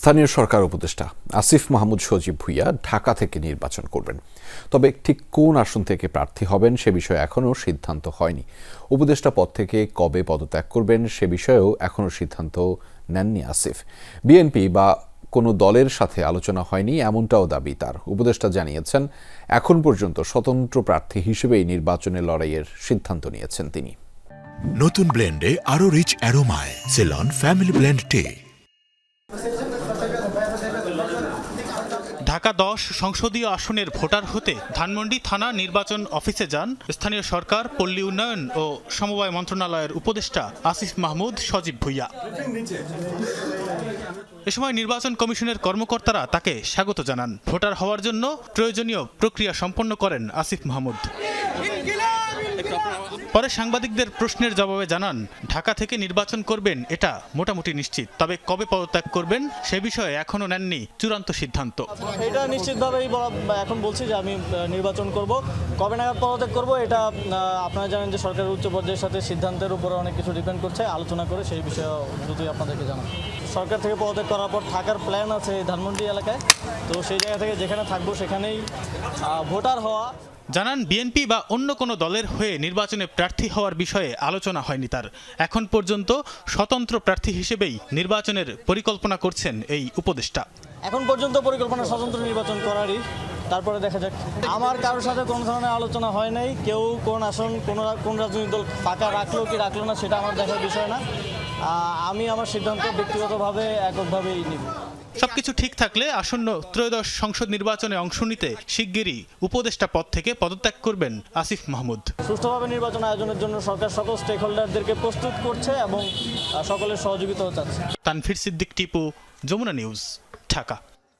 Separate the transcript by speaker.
Speaker 1: স্থানীয় সরকার উপদেষ্টা আসিফ মাহমুদ সজীব ভুইয়া ঢাকা থেকে নির্বাচন করবেন। তবে ঠিক কোন আসন থেকে প্রার্থী হবেন সে বিষয়ে এখনও সিদ্ধান্ত হয়নি। উপদেষ্টা পদ থেকে কবে পদত্যাগ করবেন সে বিষয়েও এখনও সিদ্ধান্ত নেননি আসিফ। বিএনপি বা কোনো দলের সাথে আলোচনা হয়নি, এমনটাও দাবি তার। উপদেষ্টা জানিয়েছেন, এখন পর্যন্ত স্বতন্ত্র প্রার্থী হিসেবেই নির্বাচনের লড়াইয়ের সিদ্ধান্ত নিয়েছেন তিনি।
Speaker 2: নতুন ব্লেন্ডে আরও রিচ অ্যারোমায়, সেলন, ফ্যামিলি ব্লেন্ড টে।
Speaker 3: ঢাকা দশ সংসদীয় আসনের ভোটার হতে ধানমন্ডি থানা নির্বাচন অফিসে যান স্থানীয় সরকার, পল্লী উন্নয়ন ও সমবায় মন্ত্রণালয়ের উপদেষ্টা আসিফ মাহমুদ সজীব ভুইয়া। এ সময় নির্বাচন কমিশনের কর্মকর্তারা তাকে স্বাগত জানান। ভোটার হওয়ার জন্য প্রয়োজনীয় প্রক্রিয়া সম্পন্ন করেন আসিফ মাহমুদ। পরে সাংবাদিকদের প্রশ্নের জবাবে জানান, ঢাকা থেকে নির্বাচন করবেন এটা মোটামুটি নিশ্চিত। তবে কবে পদত্যাগ করবেন সে বিষয়ে এখনও নেননি চূড়ান্ত সিদ্ধান্ত।
Speaker 4: এটা নিশ্চিতভাবেই এখন বলছি যে আমি নির্বাচন করব। কবে নাগাদ পদত্যাগ করব এটা আপনারা জানেন যে সরকারের উচ্চ পর্যায়ের সাথে সিদ্ধান্তের উপরে অনেক কিছু ডিপেন্ড করছে। আলোচনা করে সেই বিষয়ে দ্রুতই আপনাদেরকে জানাব সরকার থেকে পদত্যাগ করার পর থাকার প্ল্যান আছে ধানমন্ডি এলাকায়। তো সেই জায়গা থেকে যেখানে থাকব সেখানেই ভোটার হওয়া
Speaker 3: জানান বিএনপি বা অন্য কোনো দলের হয়ে নির্বাচনে প্রার্থী হওয়ার বিষয়ে আলোচনা হয়নি তার। এখন পর্যন্ত স্বতন্ত্র প্রার্থী হিসেবেই নির্বাচনের পরিকল্পনা করছেন এই উপদেষ্টা।
Speaker 4: এখন পর্যন্ত পরিকল্পনা স্বতন্ত্র নির্বাচন করারই। তারপরে দেখা যাক। আমার কারোর সাথে কোনো ধরনের আলোচনা হয় নাই। কেউ কোন আসন, কোন কোন রাজনৈতিক দল ফাঁকা রাখল কি রাখল না, সেটা আমার দেখার বিষয় না। আমি আমার সিদ্ধান্ত ব্যক্তিগতভাবে এককভাবেই নিব।
Speaker 3: সবকিছু ঠিক থাকলে আসন্ন ত্রয়োদশ সংসদ নির্বাচনে অংশ নিতে শিগগিরই উপদেষ্টা পদ থেকে পদত্যাগ করবেন আসিফ মাহমুদ।
Speaker 4: সুষ্ঠুভাবে নির্বাচন আয়োজনের জন্য সরকার সকল স্টেক হোল্ডারদেরকে প্রস্তুত করছে এবং সকলের সহযোগিতা চাচ্ছে।
Speaker 3: তানফির সিদ্দিক টিপু যমুনা নিউজ ঢাকা।